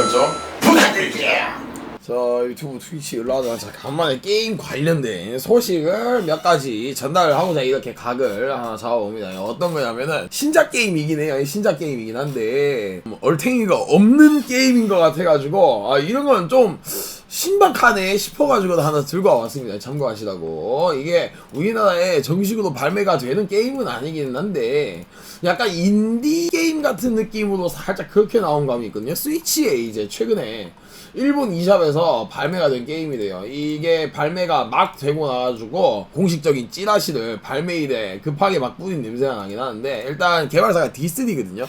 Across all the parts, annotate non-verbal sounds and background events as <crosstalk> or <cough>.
설정 부탁드릴게요. 자 유튜브 트위치 올라와서 자 간만에 게임 관련된 소식을 몇 가지 전달을 하고자 이렇게 각을 하나 잡아봅니다. 어떤 거냐면은 신작 게임이긴 해요. 신작 게임이긴 한데 뭐 얼탱이가 없는 게임인 것 같아가지고 아 이런 건좀 신박하네 싶어가지고 하나 들고 와봤습니다. 참고하시라고. 이게 우리나라에 정식으로 발매가 되는 게임은 아니긴 한데, 약간 인디 게임 같은 느낌으로 살짝 그렇게 나온 감이 있거든요. 스위치에 이제 최근에 일본 이샵에서 발매가 된 게임이래요. 이게 발매가 막 되고 나가지고 공식적인 찌라시를 발매일에 급하게 막 뿌린 냄새가 나긴 하는데, 일단 개발사가 디스디거든요.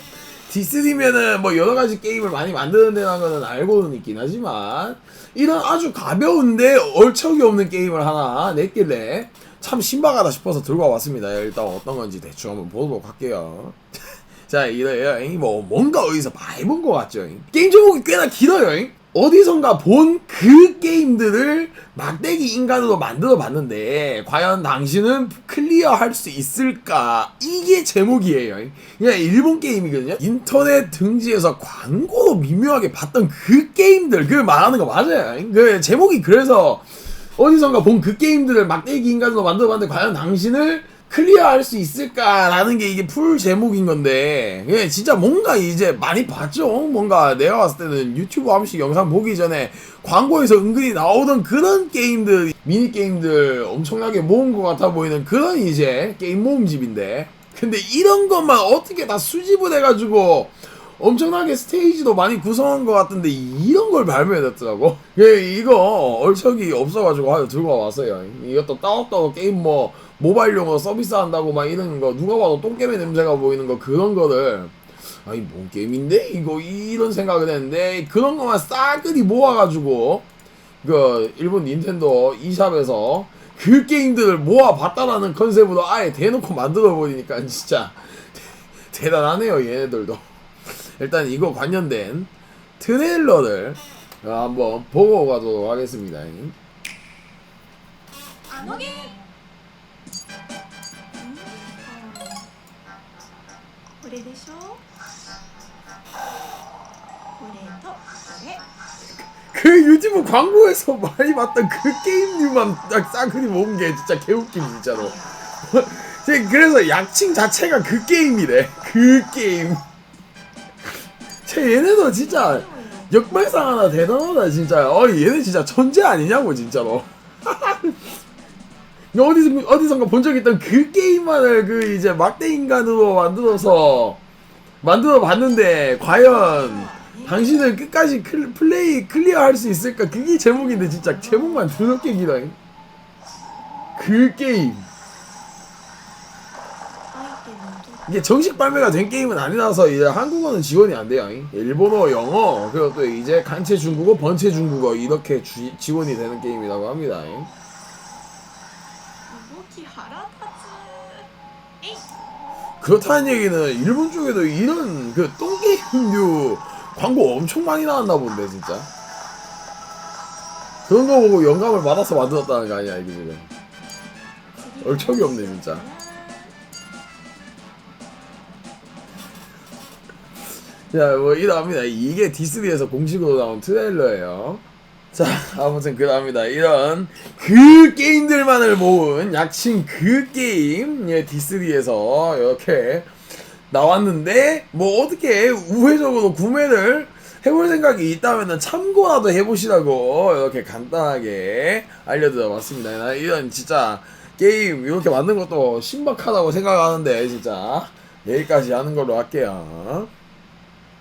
디스디면은 뭐 여러 가지 게임을 많이 만드는 데라는 알고는 있긴 하지만 이런 아주 가벼운데 얼척이 없는 게임을 하나 냈길래 참 신박하다 싶어서 들고 와봤습니다. 일단 어떤 건지 대충 한번 보도록 할게요. <laughs> 자 이래요. 잉? 뭐 뭔가 어디서 많이 본 것 같죠. 잉? 게임 제목이 꽤나 길어요. 잉? 어디선가 본 그 게임들을 막대기 인간으로 만들어 봤는데 과연 당신은 클리어 할 수 있을까? 이게 제목이에요. 그냥 일본 게임이거든요. 인터넷 등지에서 광고로 미묘하게 봤던 그 게임들 그 말하는 거 맞아요. 그 제목이 그래서 어디선가 본 그 게임들을 막대기 인간으로 만들어 봤는데 과연 당신을 클리어할 수 있을까라는 게 이게 풀 제목인 건데 예, 진짜 뭔가 이제 많이 봤죠? 뭔가 내가 봤을 때는 유튜브 한 번씩 영상 보기 전에 광고에서 은근히 나오던 그런 게임들 미니 게임들 엄청나게 모은 것 같아 보이는 그런 이제 게임 모음집인데. 근데 이런 것만 어떻게 다 수집을 해가지고 엄청나게 스테이지도 많이 구성한 것 같은데 이런 걸 발매했더라고. 예, 이거 얼척이 없어가지고 하여 들고 와봤어요. 이것도 따로따로 게임 뭐 모바일용으로 서비스한다고 막 이런 거 누가 봐도 똥개미 냄새가 보이는 거 그런 거를 아니 뭔 게임인데 이거 이런 생각을 했는데 그런 것만 싸그리 모아가지고 그 일본 닌텐도 e샵에서 그 게임들을 모아봤다라는 컨셉으로 아예 대놓고 만들어 버리니까 진짜 <laughs> 대단하네요 얘네들도. 일단 이거 관련된 트레일러를 한번 보고 가도록 하겠습니다. 안 오게. 네. 그 유튜브 광고에서 많이 봤던 그 게임류만 딱 싸그리 모은 게 진짜 개웃김 진짜로. <laughs> 그래서 약칭 자체가 그 게임이래. 그 게임. 쟤 얘네도 진짜 역발상 하나 대단하다 진짜. 어 얘네 진짜 천재 아니냐고 진짜로. <laughs> 어디서 어디선가 본 적 있던 그 게임만을 그 이제 막대 인간으로 만들어서 만들어 봤는데 과연 당신을 끝까지 클, 플레이 클리어할 수 있을까? 그게 제목인데 진짜 제목만 드럽게 길어. 그 게임. 이게 정식 발매가 된 게임은 아니라서 이제 한국어는 지원이 안 돼요. 일본어, 영어, 그리고 또 이제 간체 중국어, 번체 중국어 이렇게 주, 지원이 되는 게임이라고 합니다. 그렇다는 얘기는 일본 쪽에도 이런 그 똥게임류 광고 엄청 많이 나왔나 본데 진짜 그런 거 보고 영감을 받아서 만들었다는 거 아니야 이게 지금 아, 얼척이 없네 진짜 자, 뭐 이러합니다. 이게 디스니에서 공식으로 나온 트레일러예요. 자, 아무튼 그럽니다. 이런 그 게임들만을 모은 약칭 그 게임 예, 디스니에서 이렇게 나왔는데 뭐 어떻게 우회적으로 구매를 해볼 생각이 있다면 참고라도 해보시라고 이렇게 간단하게 알려드려봤습니다. 나 이런 진짜 게임 이렇게 만든 것도 신박하다고 생각하는데 진짜 여기까지 하는 걸로 할게요.